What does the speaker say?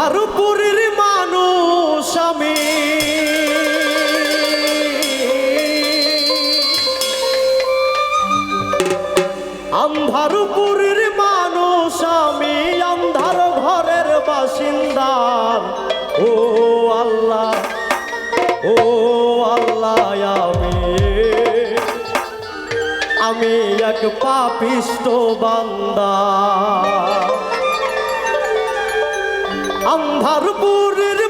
আন্ধারপুরের মানুষ আমি। আন্ধারপুরের মানুষ আমি, আন্ধার ঘরের বাসিন্দার ও আল্লাহ ও আল্লাহ আমি। আমি এক পাপিষ্ট বান্দা। আন্ধারপুরের